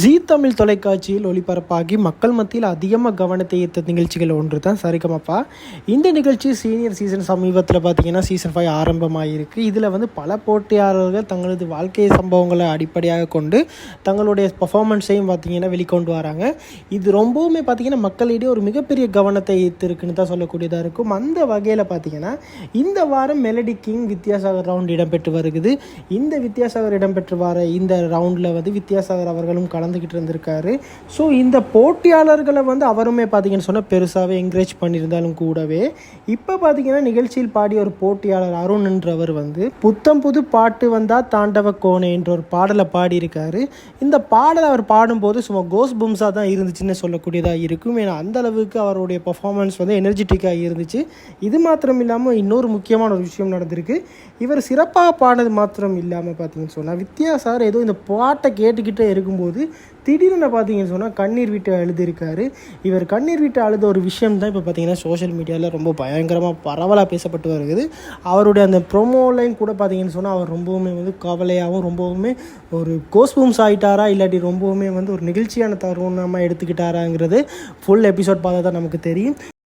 ஜீ தமிழ் தொலைக்காட்சியில் ஒளிபரப்பாகி மக்கள் மத்தியில் அதிகமாக கவனத்தை ஈர்த்த நிகழ்ச்சிகள் ஒன்று தான் சரிகமப்பா. இந்த நிகழ்ச்சி சீனியர் சீசன் சமீபத்தில் பார்த்தீங்கன்னா சீசன் ஃபைவ் ஆரம்பமாகிருக்கு இதில் வந்து பல போட்டியாளர்கள் தங்களது வாழ்க்கை சம்பவங்களை அடிப்படையாக கொண்டு தங்களுடைய பர்ஃபார்மன்ஸையும் பார்த்தீங்கன்னா வெளிக்கொண்டு வராங்க. இது ரொம்பவுமே பார்த்தீங்கன்னா மக்களிடையே ஒரு மிகப்பெரிய கவனத்தை ஈர்த்திருக்குன்னு தான் சொல்லக்கூடியதாக இருக்கும். அந்த வகையில் பார்த்தீங்கன்னா இந்த வாரம் மெலடி கிங் வித்யாசாகர் ரவுண்ட் இடம்பெற்று வருகுது. இந்த வித்யாசாகர் இடம்பெற்று வர இந்த ரவுண்டில் வந்து வித்யாசாகர் அவர்களும் கலந்துக்கிட்டு இருந்திருக்காரு. ஸோ இந்த போட்டியாளர்களை வந்து அவருமே பார்த்தீங்கன்னு சொன்னால் பெருசாகவே என்கரேஜ் பண்ணியிருந்தாலும் கூடவே இப்போ பார்த்தீங்கன்னா நிகழ்ச்சியில் பாடிய ஒரு போட்டியாளர் அருண் என்றவர் வந்து புத்தம் புது பாட்டு வந்தால் தாண்டவ கோணே என்ற ஒரு பாடலை பாடியிருக்காரு. இந்த பாடலை அவர் பாடும்போது சும்மா கோஸ் பும்ஸாக தான் இருந்துச்சுன்னு சொல்லக்கூடியதாக இருக்கும். ஏன்னா அந்த அளவுக்கு அவருடைய பர்ஃபார்மன்ஸ் வந்து எனர்ஜெட்டிக்காக இருந்துச்சு. இது மாத்திரம் இல்லாமல் இன்னொரு முக்கியமான ஒரு விஷயம் நடந்திருக்கு. இவர் சிறப்பாக பாடினது மாத்திரம் இல்லாமல் பார்த்தீங்கன்னு சொன்னால் வித்யாசார் ஏதோ இந்த பாட்டை கேட்டுக்கிட்டே இருக்கும்போது திடீர்னு பார்த்தீங்கன்னு சொன்னால் கண்ணீர் விட்டு எழுதியிருக்காரு இவர் கண்ணீர் விட்டு அழுத ஒரு விஷயம் தான் இப்போ பார்த்தீங்கன்னா சோஷியல் மீடியாவில் ரொம்ப பயங்கரமாக பரவலாக பேசப்பட்டு வருகிறது. அவருடைய அந்த ப்ரொமோலையும் கூட பார்த்தீங்கன்னு சொன்னால் அவர் ரொம்பவுமே வந்து கவலையாகவும் ரொம்பவுமே ஒரு கோஸ்பூம்ஸ் ஆகிட்டாரா இல்லாட்டி ரொம்பவுமே வந்து ஒரு நிகழ்ச்சியான தருணமாக எடுத்துக்கிட்டாராங்கிறது ஃபுல் எபிசோட் பார்த்தா தான் நமக்கு தெரியும்.